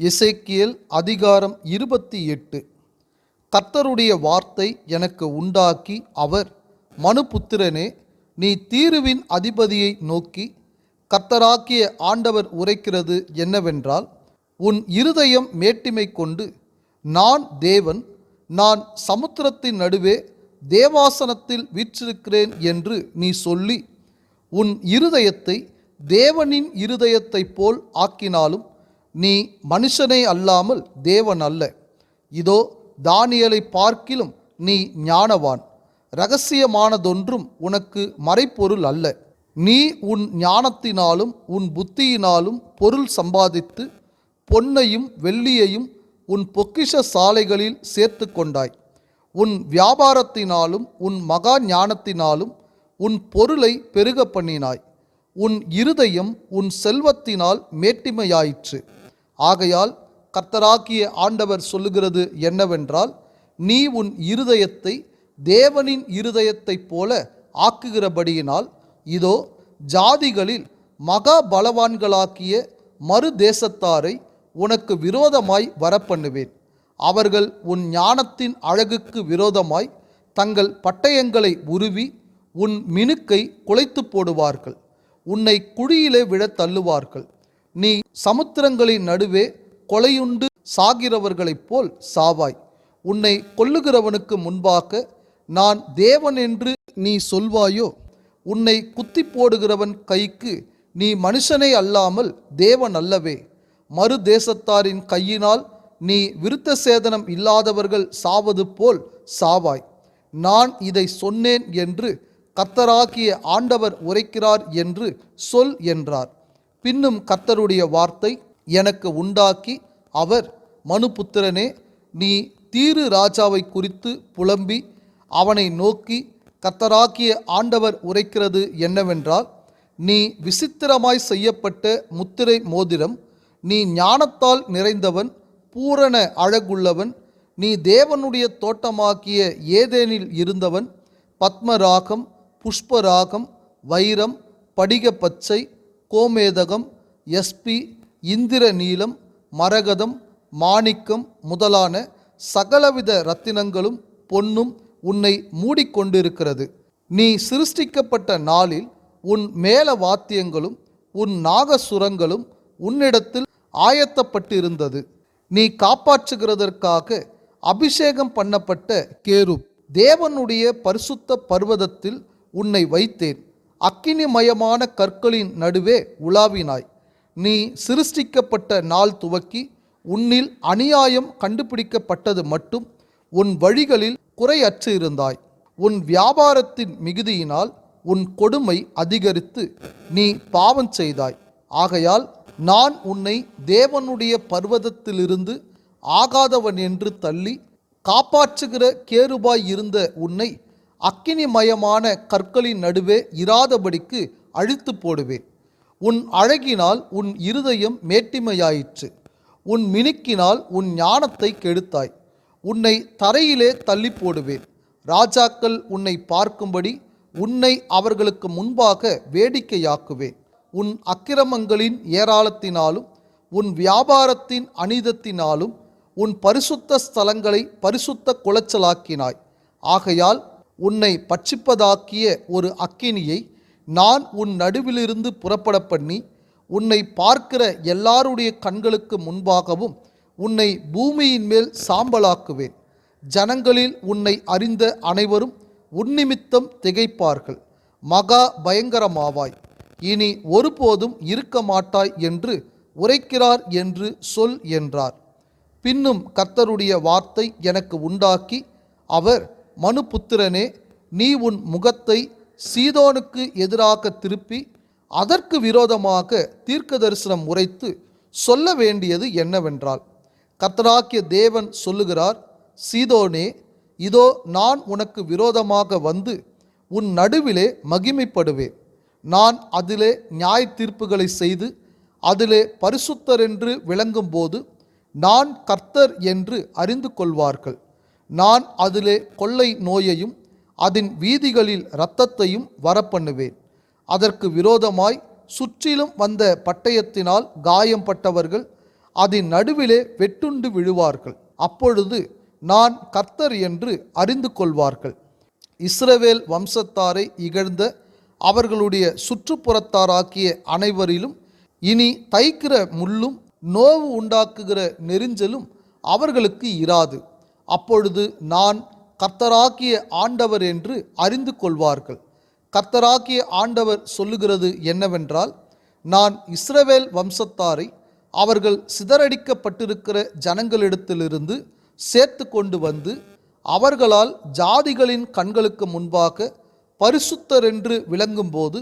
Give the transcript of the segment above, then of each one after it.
இசைக்கியல் அதிகாரம் இருபத்தி எட்டு. கர்த்தருடைய வார்த்தை எனக்கு உண்டாக்கி அவர் மனுபுத்திரனே நீ தீருவின் அதிபதியை நோக்கி கர்த்தராக்கிய ஆண்டவர் உரைக்கிறது என்னவென்றால் உன் இருதயம் மேட்டிமை கொண்டு நான் தேவன் நான் சமுத்திரத்தின் நடுவே தேவாசனத்தில் வீற்றிருக்கிறேன் என்று நீ சொல்லி உன் இருதயத்தை தேவனின் இருதயத்தைப் போல் ஆக்கினாலும் நீ மனுஷனே அல்லாமல் தேவன் அல்ல. இதோ தானியலை பார்க்கிலும் நீ ஞானவான். ரகசியமானதொன்றும் உனக்கு மறைப்பொருள் அல்ல. நீ உன் ஞானத்தினாலும் உன் புத்தியினாலும் பொருள் சம்பாதித்து பொன்னையும் வெள்ளியையும் உன் பொக்கிஷ சாலைகளில் சேர்த்து கொண்டாய். உன் வியாபாரத்தினாலும் உன் மகா ஞானத்தினாலும் உன் பொருளை பெருக பண்ணினாய். உன் இருதயம் உன் செல்வத்தினால் மேட்டிமையாயிற்று. ஆகையால் கர்த்தராக்கிய ஆண்டவர் சொல்லுகிறது என்னவென்றால் நீ உன் இருதயத்தை தேவனின் இருதயத்தைப் போல ஆக்குகிறபடியினால் இதோ ஜாதிகளில் மகா பலவான்களாக்கிய மறு தேசத்தாரை உனக்கு விரோதமாய் வரப்பண்ணுவேன். அவர்கள் உன் ஞானத்தின் அழகுக்கு விரோதமாய் தங்கள் பட்டயங்களை உருவி உன் மினுக்கை குலைத்து போடுவார்கள். உன்னை குழியிலே விழத் தள்ளுவார்கள். நீ சமுத்திரங்களின் நடுவே கொலையுண்டு சாகிறவர்களைப் போல் சாவாய். உன்னை கொல்லுகிறவனுக்கு முன்பாக நான் தேவன் என்று நீ சொல்வாயோ? உன்னை குத்தி போடுகிறவன் கைக்கு நீ மனுஷனே அல்லாமல் தேவன் அல்லவே. மறு தேசத்தாரின் கையினால் நீ விருத்த சேதனம் இல்லாதவர்கள் சாவது போல் சாவாய். நான் இதை சொன்னேன் என்று கத்தராகிய ஆண்டவர் உரைக்கிறார் என்று சொல் என்றார். பின்னும் கர்த்தருடைய வார்த்தை எனக்கு உண்டாக்கி அவர் மனுபுத்திரனே நீ தீரு ராஜாவை குறித்து புலம்பி அவனை நோக்கி கத்தராக்கிய ஆண்டவர் உரைக்கிறது என்னவென்றால் நீ விசித்திரமாய் செய்யப்பட்ட முத்திரை மோதிரம் நீ ஞானத்தால் நிறைந்தவன் பூரண அழகுள்ளவன் நீ தேவனுடைய தோட்டமாக்கிய ஏதேனில் இருந்தவன் பத்மராகம் புஷ்பராகம் வைரம் படிக பச்சை கோமேதகம் எஸ்பி இந்திர நீலம் மரகதம் மாணிக்கம் முதலான சகலவித ரத்தினங்களும் பொன்னும் உன்னை மூடிக்கொண்டிருக்கிறது. நீ சிருஷ்டிக்கப்பட்ட நாளில் உன் மேல வாத்தியங்களும் உன் நாகசுரங்களும் உன்னிடத்தில் ஆயத்தப்பட்டிருந்தது. நீ காப்பாற்றுகிறதற்காக அபிஷேகம் பண்ணப்பட்ட கேருப் தேவனுடைய பரிசுத்த பர்வதத்தில் உன்னை வைத்தேன். அக்கினிமயமான கற்களின் நடுவே உலாவினாய். நீ சிருஷ்டிக்கப்பட்ட நாள் துவக்கி உன்னில் அநியாயம் கண்டுபிடிக்கப்பட்டது மட்டும் உன் வழிகளில் குறையற்று இருந்தாய். உன் வியாபாரத்தின் மிகுதியினால் உன் கொடுமை அதிகரித்து நீ பாவம் செய்தாய். ஆகையால் நான் உன்னை தேவனுடைய பர்வதத்திலிருந்து ஆகாதவன் என்று தள்ளி காப்பாற்றுகிற கேருபாய் இருந்த உன்னை அக்கினிமயமான கற்களின் நடுவே இராதபடிக்கு அழித்து போடுவேன். உன் அழகினால் உன் இருதயம் மேட்டிமையாயிற்று. உன் மினுக்கினால் உன் ஞானத்தை கெடுத்தாய். உன்னை தரையிலே தள்ளி போடுவேன். ராஜாக்கள் உன்னை பார்க்கும்படி உன்னை அவர்களுக்கு முன்பாக வேடிக்கையாக்குவேன். உன் அக்கிரமங்களின் ஏராளத்தினாலும் உன் வியாபாரத்தின் அனிதத்தினாலும் உன் பரிசுத்த ஸ்தலங்களை பரிசுத்த குலைச்சலாக்கினாய். ஆகையால் உன்னை பட்சிப்பதாக்கிய ஒரு அக்கினியை நான் உன் நடுவிலிருந்து புறப்பட பண்ணி உன்னை பார்க்கிற எல்லாருடைய கண்களுக்கு முன்பாகவும் உன்னை பூமியின் மேல் சாம்பலாக்குவேன். ஜனங்களில் உன்னை அறிந்த அனைவரும் உன்னிமித்தம் திகைப்பார்கள். மகா பயங்கரமாவாய். இனி ஒருபோதும் இருக்க மாட்டாய் என்று உரைக்கிறார் என்று சொல் என்றார். பின்னும் கர்த்தருடைய வார்த்தை எனக்கு உண்டாக்கி அவர் மனுபுத்திரனே நீ உன் முகத்தை சீதோனுக்கு எதிராக திருப்பி அதற்கு விரோதமாக தீர்க்க தரிசனம் உரைத்து சொல்ல வேண்டியது என்னவென்றால் கர்த்தராக்கிய தேவன் சொல்லுகிறார் சீதோனே இதோ நான் உனக்கு விரோதமாக வந்து உன் நடுவிலே மகிமைப்படுவேன். நான் அதிலே நியாய தீர்ப்புகளை செய்து அதிலே பரிசுத்தர் என்று விளங்கும்போது நான் கர்த்தர் என்று அறிந்து கொள்வார்கள். நான் அதிலே கொள்ளை நோயையும் அதன் வீதிகளில் இரத்தத்தையும் வரப்பண்ணுவேன். அதற்கு விரோதமாய் சுற்றிலும் வந்த பட்டயத்தினால் காயம்பட்டவர்கள் அதன் நடுவிலே வெட்டுண்டு விழுவார்கள். அப்பொழுது நான் கர்த்தர் என்று அறிந்து கொள்வார்கள். இஸ்ரவேல் வம்சத்தாரை இகழ்ந்த அவர்களுடைய சுற்றுப்புறத்தாராக்கிய அனைவரிலும் இனி தைக்கிற முள்ளும் நோவு உண்டாக்குகிற நெரிஞ்சலும் அவர்களுக்கு இராது. அப்பொழுது நான் கர்த்தராக்கிய ஆண்டவர் என்று அறிந்து கொள்வார்கள். கர்த்தராக்கிய ஆண்டவர் சொல்லுகிறது என்னவென்றால் நான் இஸ்ரவேல் வம்சத்தாரை அவர்கள் சிதறடிக்கப்பட்டிருக்கிற ஜனங்களிடத்திலிருந்து சேர்த்து கொண்டு வந்து அவர்களால் ஜாதிகளின் கண்களுக்கு முன்பாக பரிசுத்தர் என்று விளங்கும்போது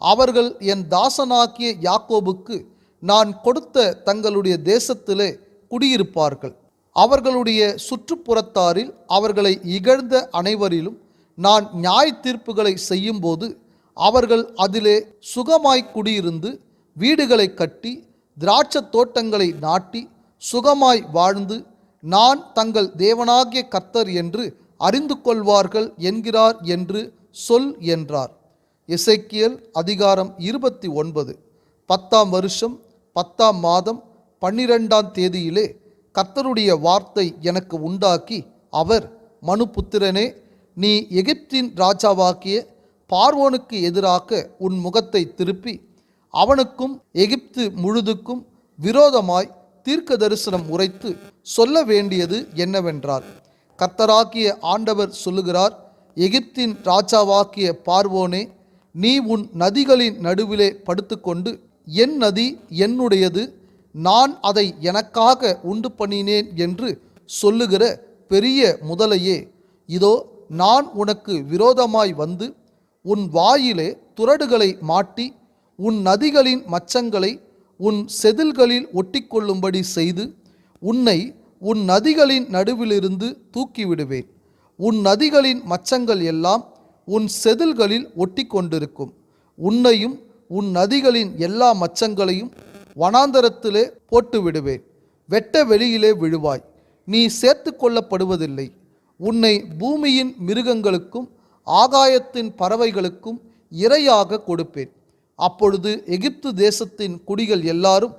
அவர்கள் என் தாசனாக்கிய யாக்கோபுக்கு நான் கொடுத்த தங்களுடைய தேசத்திலே குடியிருப்பார்கள். அவர்களுடைய சுற்றுப்புறத்தாரில் அவர்களை இகழ்ந்த அனைவரிலும் நான் நியாய தீர்ப்புகளை செய்யும்போது அவர்கள் அதிலே சுகமாய் குடியிருந்து வீடுகளை கட்டி திராட்சத் தோட்டங்களை நாட்டி சுகமாய் வாழ்ந்து நான் தங்கள் தேவனாகிய கர்த்தர் என்று அறிந்து கொள்வார்கள் என்கிறார் என்று சொல் என்றார். இசைக்கியல் அதிகாரம் இருபத்தி ஒன்பது. பத்தாம் வருஷம் பத்தாம் மாதம் பன்னிரெண்டாம் தேதியிலே கர்த்தருடைய வார்த்தை எனக்கு உண்டாக்கி அவர் மனுபுத்திரனே நீ எகிப்தின் ராஜாவாக்கிய பார்வோனுக்கு எதிராக உன் முகத்தை திருப்பி அவனுக்கும் எகிப்து முழுதுக்கும் விரோதமாய் தீர்க்க தரிசனம் உரைத்து சொல்ல வேண்டியது என்னவென்றால் கர்த்தராகிய ஆண்டவர் சொல்லுகிறார் எகிப்தின் ராஜாவாக்கிய பார்வோனே நீ உன் நதிகளின் நடுவிலே படுத்துக்கொண்டு என் நதி என்னுடையது நான் அதை எனக்காக உண்டு பண்ணினேன் என்று சொல்லுகிற பெரிய முதலையே இதோ நான் உனக்கு விரோதமாய் வந்து உன் வாயிலே துரடுகளை மாட்டி உன் நதிகளின் மச்சங்களை உன் செதில்களில் ஒட்டிக்கொள்ளும்படி செய்து உன்னை உன் நதிகளின் நடுவிலிருந்து தூக்கிவிடுவேன். உன் நதிகளின் மச்சங்கள் எல்லாம் உன் செதில்களில் ஒட்டி கொண்டிருக்கும் உன்னையும் உன் நதிகளின் எல்லா மச்சங்களையும் வனாந்தரத்திலே போட்டு விடுவேன் வெட்ட வெளியிலே விழுவாய். நீ சேர்த்து கொள்ளப்படுவதில்லை. உன்னை பூமியின் மிருகங்களுக்கும் ஆகாயத்தின் பறவைகளுக்கும் இரையாக கொடுப்பேன். அப்பொழுது எகிப்து தேசத்தின் குடிகள் எல்லாரும்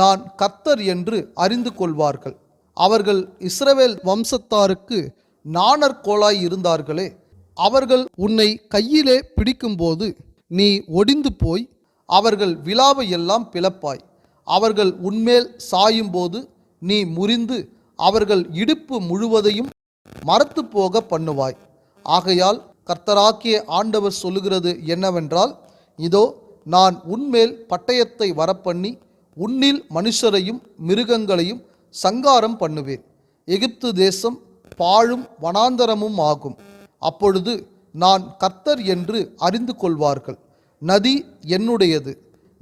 நான் கர்த்தர் என்று அறிந்து கொள்வார்கள். அவர்கள் இஸ்ரவேல் வம்சத்தாருக்கு நாணற்கோளாய் இருந்தார்களே. அவர்கள் உன்னை கையிலே பிடிக்கும்போது நீ ஒடிந்து போய் அவர்கள் விழாவை எல்லாம் பிளப்பாய். அவர்கள் உன்மேல் சாயும்போது நீ முறிந்து அவர்கள் இடுப்பு முழுவதையும் மரத்து போக பண்ணுவாய். ஆகையால் கர்த்தராக்கிய ஆண்டவர் சொல்லுகிறது என்னவென்றால் இதோ நான் உன்மேல் பட்டயத்தை வரப்பண்ணி உன்னில் மனுஷரையும் மிருகங்களையும் சங்காரம் பண்ணுவேன். எகிப்து தேசம் பாழும் வனாந்தரமும் ஆகும். அப்பொழுது நான் கர்த்தர் என்று அறிந்து கொள்வார்கள். நதி என்னுடையது.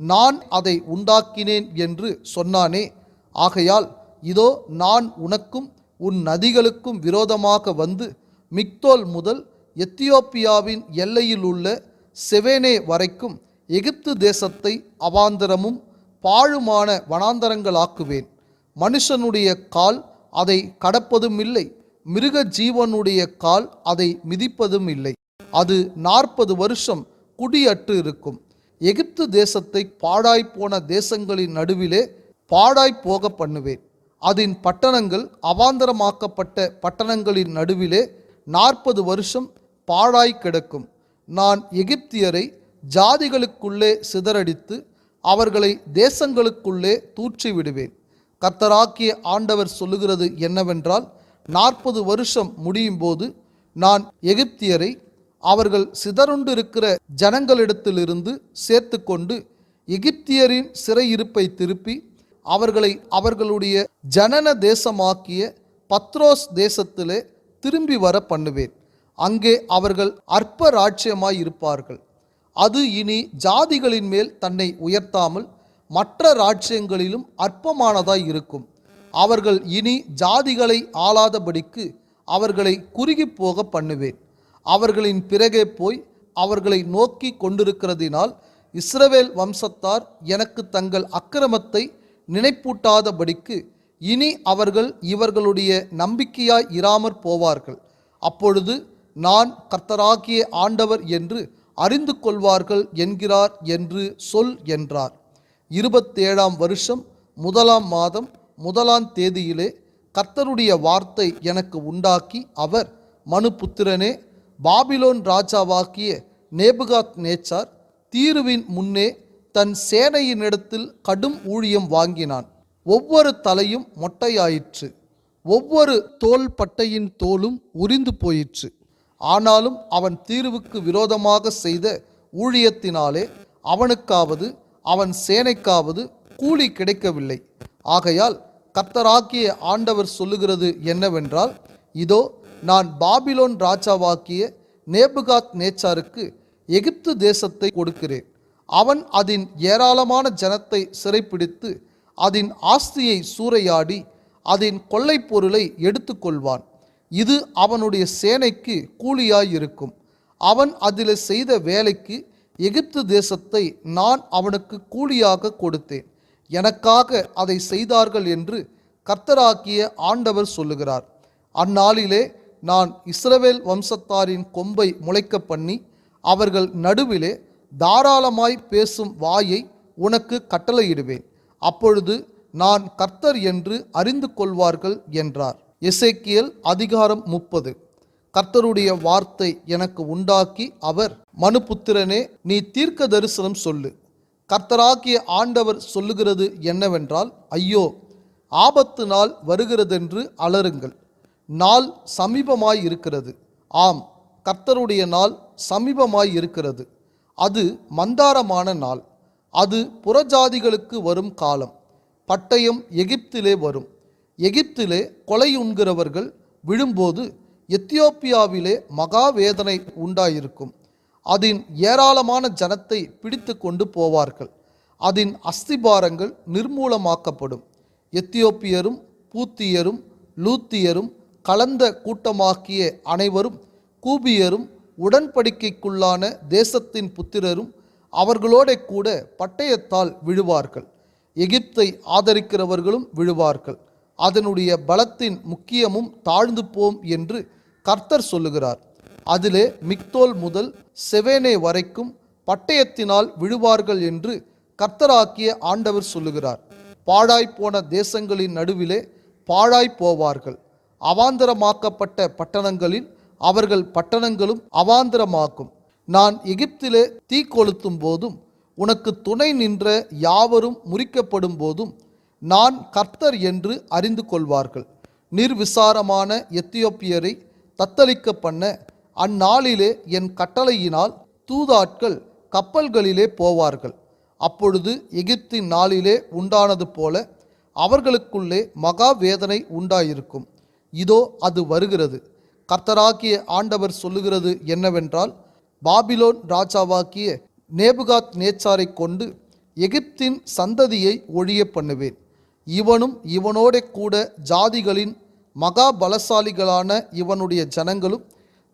நான் அதை உண்டாக்கினேன் என்று சொன்னானே. ஆகையால் இதோ நான் உனக்கும் உன் நதிகளுக்கும் விரோதமாக வந்து மிக்தோல் முதல் எத்தியோப்பியாவின் எல்லையில் உள்ள செவேனே வரைக்கும் எகிப்து தேசத்தை அவாந்தரமும் பாழுமான வனாந்தரங்களாக்குவேன். மனுஷனுடைய கால் அதை கடப்பதும் இல்லை மிருக ஜீவனுடைய கால் அதை மிதிப்பதும் இல்லை அது நாற்பது வருஷம் குடியற்று இருக்கும். எகிப்து தேசத்தை பாழாய்ப்போன தேசங்களின் நடுவிலே பாழாய் போக பண்ணுவேன். அதன் பட்டணங்கள் அவாந்தரமாக்கப்பட்ட பட்டணங்களின் நடுவிலே நாற்பது வருஷம் பாழாய் கிடக்கும். நான் எகிப்தியரை ஜாதிகளுக்குள்ளே சிதறடித்து அவர்களை தேசங்களுக்குள்ளே தூற்றி விடுவேன். கர்த்தராக்கிய ஆண்டவர் சொல்லுகிறது என்னவென்றால் நாற்பது வருஷம் முடியும் போது நான் எகிப்தியரை அவர்கள் சிதறுண்டிருக்கிற ஜனங்களிடத்திலிருந்து சேர்த்து கொண்டு எகிப்தியரின் சிறையிருப்பை திருப்பி அவர்களை அவர்களுடைய ஜனன தேசமாக்கிய பத்ரோஸ் தேசத்திலே திரும்பி வர பண்ணுவேன். அங்கே அவர்கள் அற்ப ராஜ்யமாய் இருப்பார்கள். அது இனி ஜாதிகளின் மேல் தன்னை உயர்த்தாமல் மற்ற ராஜ்யங்களிலும் அற்பமானதாய் இருக்கும். அவர்கள் இனி ஜாதிகளை ஆளாதபடிக்கு அவர்களை குறுகி போக பண்ணுவேன். அவர்களின் பிறகே போய் அவர்களை நோக்கி கொண்டிருக்கிறதினால் இஸ்ரவேல் வம்சத்தார் எனக்கு தங்கள் அக்கிரமத்தை நினைப்பூட்டாதபடிக்கு இனி அவர்கள் இவர்களுடைய நம்பிக்கையாய் இராமற் போவார்கள். அப்பொழுது நான் கர்த்தராகிய ஆண்டவர் என்று அறிந்து கொள்வார்கள் என்கிறார் என்று சொல் என்றார். இருபத்தேழாம் வருஷம் முதலாம் மாதம் முதலாம் தேதியிலே கர்த்தருடைய வார்த்தை எனக்கு உண்டாக்கி அவர் மனுபுத்திரனே பாபிலோன் ராஜாவாக்கிய நேபுகாத் நேச்சார் தீருவின் முன்னே தன் சேனையினிடத்தில் கடும் ஊழியம் வாங்கினான். ஒவ்வொரு தலையும் மொட்டையாயிற்று. ஒவ்வொரு தோல் பட்டையின் தோலும் உரிந்து போயிற்று. ஆனாலும் அவன் தீர்வுக்கு விரோதமாக செய்த ஊழியத்தினாலே அவனுக்காவது அவன் சேனைக்காவது கூலி கிடைக்கவில்லை. ஆகையால் கர்த்தராக்கிய ஆண்டவர் சொல்லுகிறது என்னவென்றால் இதோ நான் பாபிலோன் ராஜாவாக்கிய நேபுகாத் நேச்சாருக்கு எகிப்து தேசத்தை கொடுக்கிறேன். அவன் அதன் ஏராளமான ஜனத்தை சிறைப்பிடித்து அதன் ஆஸ்தியை சூறையாடி அதன் கொள்ளைப் பொருளை எடுத்துக்கொள்வான். இது அவனுடைய சேனைக்கு கூலியாயிருக்கும். அவன் அதில் செய்த வேலைக்கு எகிப்து தேசத்தை நான் அவனுக்கு கூலியாக கொடுத்தேன். எனக்காக அதை செய்தார்கள் என்று கர்த்தராக்கிய ஆண்டவர் சொல்லுகிறார். அந்நாளிலே நான் இஸ்ரவேல் வம்சத்தாரின் கொம்பை முளைக்க பண்ணி அவர்கள் நடுவிலே தாராளமாய் பேசும் வாயை உனக்கு கட்டளையிடுவேன். அப்பொழுது நான் கர்த்தர் என்று அறிந்து கொள்வார்கள் என்றார். எசேக்கியல் அதிகாரம் முப்பது. கர்த்தருடைய வார்த்தை எனக்கு உண்டாக்கி அவர் மனுபுத்திரனே நீ தீர்க்க தரிசனம் சொல்லு. கர்த்தராகிய ஆண்டவர் சொல்லுகிறது என்னவென்றால் ஐயோ ஆபத்து நாள் வருகிறதென்று அலறுங்கள். நாள் சமீபமாய் இருக்கிறது ஆம் கர்த்தருடைய நாள் சமீபமாய் இருக்கிறது அது மந்தாரமான நாள். அது புறஜாதிகளுக்கு வரும் காலம். பட்டயம் எகிப்திலே வரும். எகிப்திலே கொலை உண்கிறவர்கள் விழும்போது எத்தியோப்பியாவிலே மகா வேதனை உண்டாயிருக்கும். அதன் ஏராளமான ஜனத்தை பிடித்து கொண்டு போவார்கள். அதன் அஸ்திபாரங்கள் நிர்மூலமாக்கப்படும். எத்தியோப்பியரும் பூத்தியரும் லூத்தியரும் கலந்த கூட்டமாக்கிய அனைவரும் கூபியரும் உடன்படிக்கைக்குள்ளான தேசத்தின் புத்திரரும் அவர்களோட கூட பட்டயத்தால் விழுவார்கள். எகிப்தை ஆதரிக்கிறவர்களும் விழுவார்கள். அதனுடைய பலத்தின் முக்கியமும் தாழ்ந்து போம் என்று கர்த்தர் சொல்லுகிறார். அதிலே மிக்தோல் முதல் செவேனே வரைக்கும் பட்டயத்தினால் விழுவார்கள் என்று கர்த்தராக்கிய ஆண்டவர் சொல்லுகிறார். பாழாய் போன தேசங்களின் நடுவிலே பாழாய் போவார்கள். அவாந்தரமாக்கப்பட்ட பட்டணங்களில் அவர்கள் பட்டணங்களும் அவாந்தரமாக்கும். நான் எகிப்திலே தீ கொளுத்தும் போதும் உனக்கு துணை நின்ற யாவரும் முறிக்கப்படும் போதும் நான் கர்த்தர் என்று அறிந்து கொள்வார்கள். நிர்விசாரமான எத்தியோப்பியரை தத்தளிக்க பண்ண அந்நாளிலே என் கட்டளையினால் தூதாட்கள் கப்பல்களிலே போவார்கள். அப்பொழுது எகிப்தின் நாளிலே உண்டானது போல அவர்களுக்குள்ளே மகா வேதனை உண்டாயிருக்கும். இதோ அது வருகிறது. கர்த்தராகிய ஆண்டவர் சொல்லுகிறது என்னவென்றால் பாபிலோன் ராஜாவாக்கிய நேபுகாத் நேச்சாரை கொண்டு எகிப்தின் சந்ததியை ஒழிய பண்ணுவேன். இவனும் இவனோட கூட ஜாதிகளின் மகா பலசாலிகளான இவனுடைய ஜனங்களும்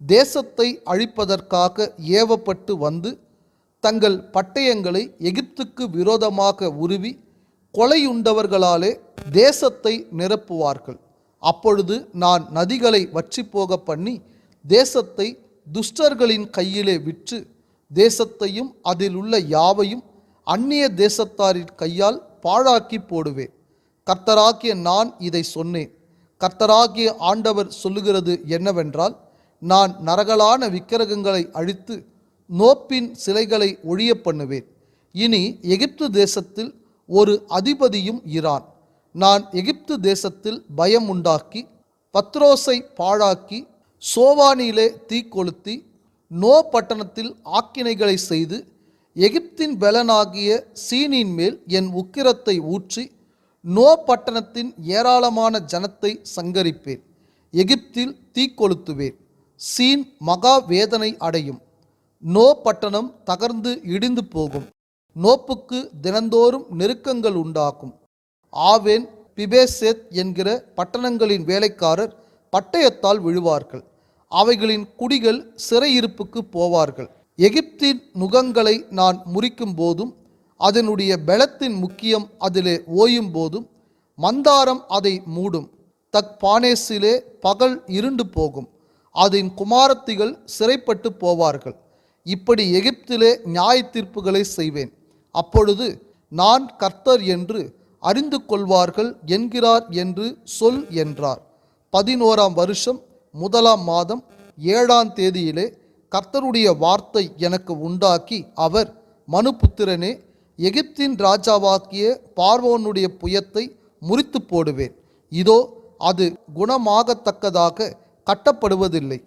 தேசத்தை அழிப்பதற்காக ஏவப்பட்டு வந்து தங்கள் பட்டயங்களை எகிப்துக்கு விரோதமாக உருவி கொலையுண்டவர்களாலே தேசத்தை நிரப்புவார்கள். அப்பொழுது நான் நதிகளை வற்றிப்போக பண்ணி தேசத்தை துஷ்டர்களின் கையிலே விற்று தேசத்தையும் அதில் உள்ள யாவையும் அந்நிய தேசத்தாரின் கையால் பாழாக்கி போடுவேன். கர்த்தராகிய நான் இதை சொன்னேன். கர்த்தராகிய ஆண்டவர் சொல்லுகிறது என்னவென்றால் நான் நரகலான விக்கிரகங்களை அழித்து நோப்பின் சிலைகளை ஒழிய பண்ணுவேன். இனி எகிப்து தேசத்தில் ஒரு அதிபதியும் இரான். நான் எகிப்து தேசத்தில் பயம் உண்டாக்கி பத்ரோஸை பாழாக்கி சோவானியிலே தீ கொளுத்தி நோ பட்டணத்தில் ஆக்கினைகளை செய்து எகிப்தின் பெலனாகிய சீனின் மேல் என் உக்கிரத்தை ஊற்றி நோ பட்டணத்தின் ஏராளமான ஜனத்தை சங்கரிப்பேன். எகிப்தில் தீ கொளுத்துவேன். சீன் மகா வேதனை அடையும். நோ பட்டணம் தகர்ந்து இடிந்து போகும். நோப்புக்கு தினந்தோறும் நெருக்கங்கள் உண்டாகும். ஆவேன் பிபேசெத் என்கிற பட்டணங்களின் வேலைக்காரர் பட்டயத்தால் விழுவார்கள். அவைகளின் குடிகள் சிறையிருப்புக்கு போவார்கள். எகிப்தின் நுகங்களை நான் முறிக்கும் போதும் அதனுடைய பெலத்தின் முக்கியம் அதிலே ஓயும் போதும் மந்தாரம் அதை மூடும். தக் பானேசிலே பகல் இருண்டு போகும். அதன் குமாரத்திகள் சிறைப்பட்டு போவார்கள். இப்படி எகிப்திலே நியாய தீர்ப்புகளை செய்வேன். அப்பொழுது நான் கர்த்தர் என்று அறிந்து கொள்வார்கள் என்கிறார் என்று சொல் என்றார். பதினோராம் வருஷம் முதலாம் மாதம் ஏழாம் தேதியிலே கர்த்தருடைய வார்த்தை எனக்கு உண்டாக்கி அவர் மனுபுத்திரனே எகிப்தின் ராஜாவாக்கிய பார்வோனுடைய புயத்தை முறித்து போடுவேன். இதோ அது குணமாகத்தக்கதாக கட்டப்படுவதில்லை.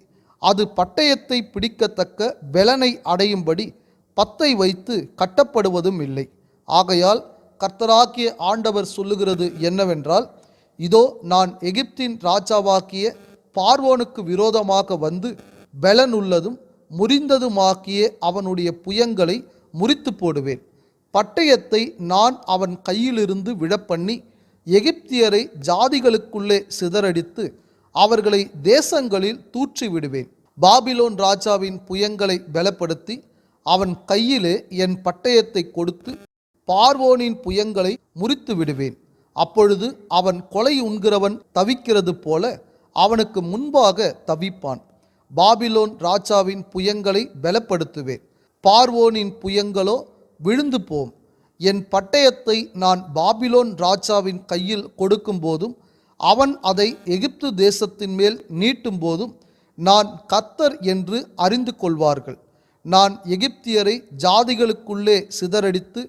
அது பட்டயத்தை பிடிக்கத்தக்க பலனை அடையும்படி பத்தை வைத்து கட்டப்படுவதும் இல்லை. ஆகையால் கர்த்தராக்கிய ஆண்டவர் சொல்லுகிறது என்னவென்றால் இதோ நான் எகிப்தின் ராஜாவாக்கிய பார்வோனுக்கு விரோதமாக வந்து பலன் உள்ளதும் முறிந்ததுமாக்கிய அவனுடைய புயங்களை முறித்து போடுவேன். பட்டயத்தை நான் அவன் கையிலிருந்து விழப்பண்ணி எகிப்தியரை ஜாதிகளுக்குள்ளே சிதறடித்து அவர்களை தேசங்களில் தூற்றி விடுவேன் பாபிலோன் ராஜாவின் புயங்களை பலப்படுத்தி அவன் கையிலே என் பட்டயத்தை கொடுத்து பார்வோனின் புயங்களை முறித்து விடுவேன். அப்பொழுது அவன் கொலை உண்கிறவன் தவிக்கிறது போல அவனுக்கு முன்பாக தவிப்பான். பாபிலோன் ராஜாவின் புயங்களை பலப்படுத்துவேன். பார்வோனின் புயங்களோ விழுந்து போம். என் பட்டயத்தை நான் பாபிலோன் ராஜாவின் கையில் கொடுக்கும்போதும் அவன் அதை எகிப்து தேசத்தின் மேல் நீட்டும் போதும் நான் கத்தர் என்று அறிந்து கொள்வார்கள். நான் எகிப்தியரை ஜாதிகளுக்குள்ளே சிதறடித்து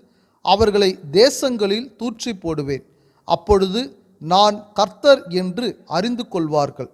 அவர்களை தேசங்களில் தூற்றி போடுவேன். அப்பொழுது நான் கர்த்தர் என்று அறிந்து கொள்வார்கள்.